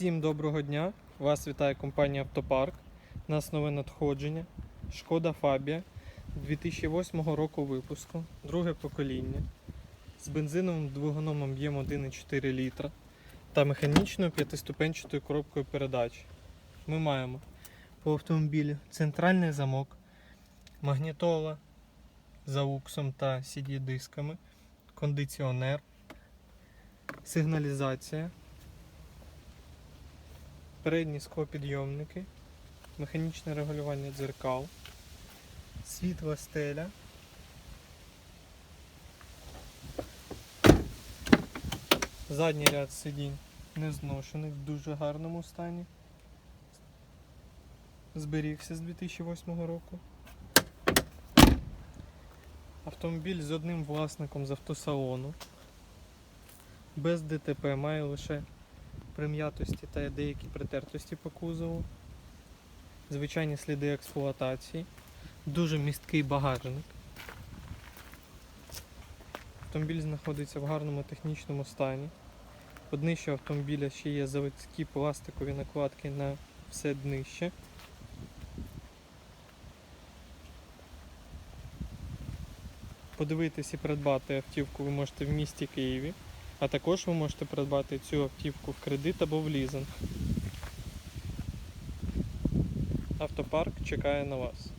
Всім доброго дня! Вас вітає компанія Автопарк. У нас нове надходження. Шкода Фабія 2008 року випуску, друге покоління. З бензиновим двигуном об'єм 1,4 літра та механічною п'ятиступенчатою коробкою передач. Ми маємо по автомобілю центральний замок, магнітола з ауксом та CD-дисками, кондиціонер, сигналізація, передні склопідйомники, механічне регулювання дзеркал, світла стеля. Задній ряд сидінь не зношений в дуже гарному стані. Зберігся з 2008 року. Автомобіль з одним власником з автосалону. Без ДТП має лише прим'ятості та деякі притертості по кузову. Звичайні сліди експлуатації. Дуже місткий багажник. Автомобіль знаходиться в гарному технічному стані. По днищу автомобіля ще є заводські пластикові накладки на все днище. Подивитись і придбати автівку ви можете в місті Києві, а також ви можете придбати цю автівку в кредит або в лізинг. Автопарк чекає на вас.